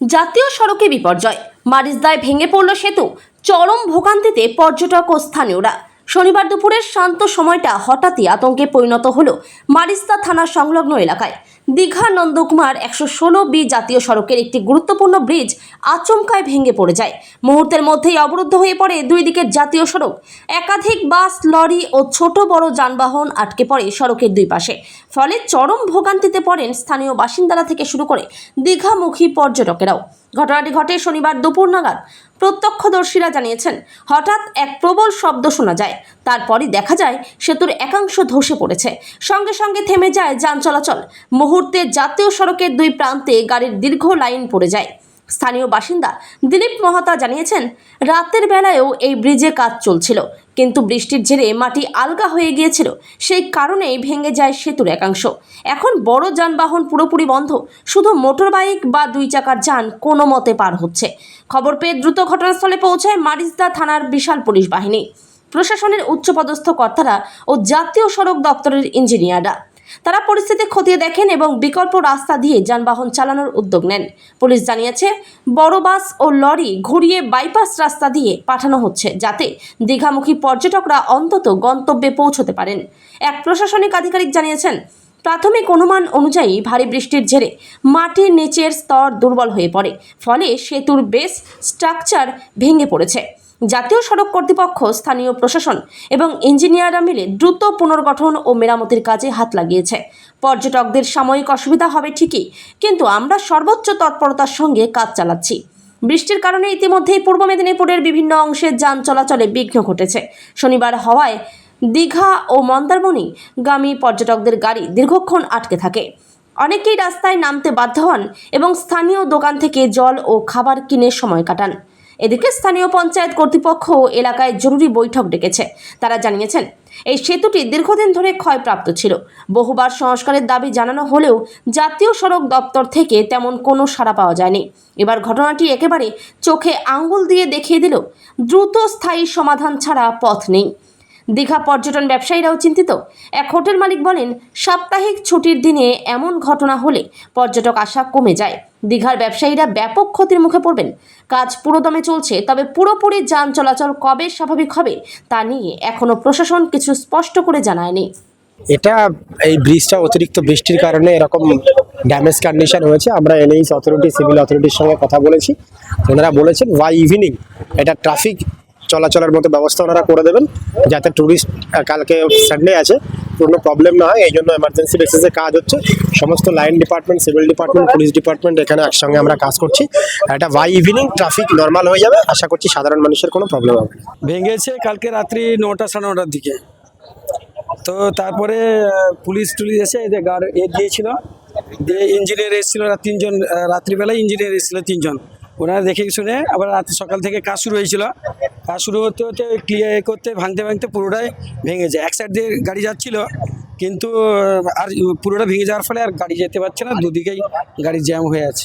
জাতীয় সড়কে বিপর্যয়। মারিসদায় ভেঙে পড়ল সেতু। চরম ভোগান্তিতে পর্যটক ও স্থানীয়রা। শনিবার দুপুরের শান্ত সময়টা হঠাৎই আতঙ্কে পরিণত হল মারিস্তা থানা সংলগ্ন এলাকায়। দীঘা নন্দকুমার একশো ষোলো বি জাতীয় সড়কের একটি গুরুত্বপূর্ণ ব্রিজ আচমকায় ভেঙে পড়ে যায়। মুহূর্তের মধ্যেই অবরুদ্ধ হয়ে পড়ে দুই দিকের জাতীয় সড়ক। একাধিক বাস, লরি ও ছোট বড় যানবাহন আটকে পড়ে সড়কের দুই পাশে। ফলে চরম ভোগান্তিতে পড়েন স্থানীয় বাসিন্দারা থেকে শুরু করে দীঘামুখী পর্যটকেরাও। ঘটনাটি ঘটে শনিবার দুপুর নাগাদ। প্রত্যক্ষদর্শীরা জানিয়েছেন, হঠাৎ এক প্রবল শব্দ শোনা যায়। তারপরই দেখা যায়, সেতুর একাংশ ধসে পড়েছে। সঙ্গে সঙ্গে থেমে যায় যান চলাচল। মুহূর্তে জাতীয় সড়কের দুই প্রান্তে গাড়ির দীর্ঘ লাইন পড়ে যায়। স্থানীয় বাসিন্দা দিলীপ মহতা জানিয়েছেন, রাতের বেলায়ও এই ব্রিজে কাজ চলছিল। কিন্তু বৃষ্টির জেরে মাটি আলগা হয়ে গিয়েছিল। সেই কারণেই ভেঙে যায় সেতুর একাংশ। এখন বড় যানবাহন পুরোপুরি বন্ধ। শুধু মোটর বাইক বা দুই চাকার যান কোনো মতে পার হচ্ছে। খবর পেয়ে দ্রুত ঘটনাস্থলে পৌঁছায় মারিজদা থানার বিশাল পুলিশ বাহিনী। প্রশাসনের উচ্চপদস্থ কর্তারা ও জাতীয় সড়ক দপ্তরের ইঞ্জিনিয়াররা। তারা পরিস্থিতি খতিয়ে দেখেন এবং বিকল্প রাস্তা দিয়ে যানবাহন চালানোর উদ্যোগ নেন। পুলিশ জানিয়েছে, বড় বাস ও লরি ঘুরিয়ে বাইপাস রাস্তা দিয়ে পাঠানো হচ্ছে যাতে দীঘামুখী পর্যটকরা অন্তত গন্তব্যে পৌঁছতে পারেন। এক প্রশাসনিক আধিকারিক জানিয়েছেন, প্রাথমিক অনুমান অনুযায়ী ভারী বৃষ্টির জেরে মাটির নিচের স্তর দুর্বল হয়ে পড়ে, ফলে সেতুর বেস স্ট্রাকচার ভেঙে পড়েছে। জাতীয় সড়ক কর্তৃপক্ষ, স্থানীয় প্রশাসন এবং ইঞ্জিনিয়াররা মিলে দ্রুত পুনর্গঠন ও মেরামতির কাজে হাত লাগিয়েছে। পর্যটকদের সাময়িক অসুবিধা হবে ঠিকই, কিন্তু আমরা সর্বোচ্চ তৎপরতার সঙ্গে কাজ চালাচ্ছি। বৃষ্টির কারণে ইতিমধ্যেই পূর্ব মেদিনীপুরের বিভিন্ন অংশে যান চলাচলে বিঘ্ন ঘটেছে। শনিবার হওয়ায় দীঘা ও মন্দারমণি গামী পর্যটকদের গাড়ি দীর্ঘক্ষণ আটকে থাকে। অনেকেই রাস্তায় নামতে বাধ্য হন এবং স্থানীয় দোকান থেকে জল ও খাবার কিনে সময় কাটান। এদিকে স্থানীয় পঞ্চায়েত কর্তৃপক্ষ এলাকায় জরুরি বৈঠক ডেকেছে। তারা জানিয়েছেন, এই সেতুটি দীর্ঘদিন ধরে ক্ষয়প্রাপ্ত ছিল। বহুবার সংস্কারের দাবি জানানো হলেও জাতীয় সড়ক দপ্তর থেকে তেমন কোনো সাড়া পাওয়া যায়নি। এবার ঘটনাটি একেবারে চোখে আঙ্গুল দিয়ে দেখিয়ে দিল, দ্রুত স্থায়ী সমাধান ছাড়া পথ নেই। দীঘা পর্যটন ব্যবসায়ীরাও চিন্তিত। এক হোটেল মালিক বলেন, সাপ্তাহিক ছুটির দিনে এমন ঘটনা হলে পর্যটক আসা কমে যায়। দীঘার ব্যবসায়ীরা ব্যাপক ক্ষতির মুখে পড়বেন। কাজ পুরোদমে চলছে, তবে পুরোপুরি যান চলাচল কবে স্বাভাবিক হবে তা নিয়ে এখনও প্রশাসন কিছু স্পষ্ট করে জানায়নি। এটা এই ব্রিজটা অতিরিক্ত বৃষ্টির কারণে এরকম ড্যামেজ কন্ডিশন হয়েছে। আমরা এনএইচ অথরিটি সিভিল অথরিটির সঙ্গে কথা বলেছি। ওনারা বলেছেন ওয়াই ইভিনিং এটা ট্রাফিক চলাচলের মতো ব্যবস্থা ওনারা করে দেবেন, যাতে ট্যুরিস্ট কালকে সানডে আছে, কোনো প্রবলেম না হয় এই জন্য এমার্জেন্সি বেসিসে কাজ হচ্ছে। সমস্ত line department civil department police department এখানে একসঙ্গে আমরা কাজ করছি। এটা ওয়াই ইভিনিং ট্রাফিক নর্মাল হয়ে যাবে, আশা করছি সাধারণ মানুষের কোনো প্রবলেম হবে ভেঙেছে কালকে রাত্রি নটা সাড়ে নটার দিকে। তো তারপরে পুলিশ টুলিশ এসে এদের গার্ড এ দিয়েছিল, দিয়ে ইঞ্জিনিয়ার এসেছিল তিনজন রাত্রিবেলায় ইঞ্জিনিয়ার এসেছিল তিনজন। ওনারা দেখে শুনে আবার রাত সকাল থেকে কাজ শুরু হয়েছিল। শুরু হতে হতে ক্লিয়ার করতে, ভাঙতে ভাঙতে পুরোটাই ভেঙে যায়। এক সাইড দিয়ে গাড়ি যাচ্ছিল, কিন্তু, আর পুরোটা ভেঙে যাওয়ার ফলে আর গাড়ি যেতে পারছে না, দুদিকেই গাড়ি জ্যাম হয়ে আছে।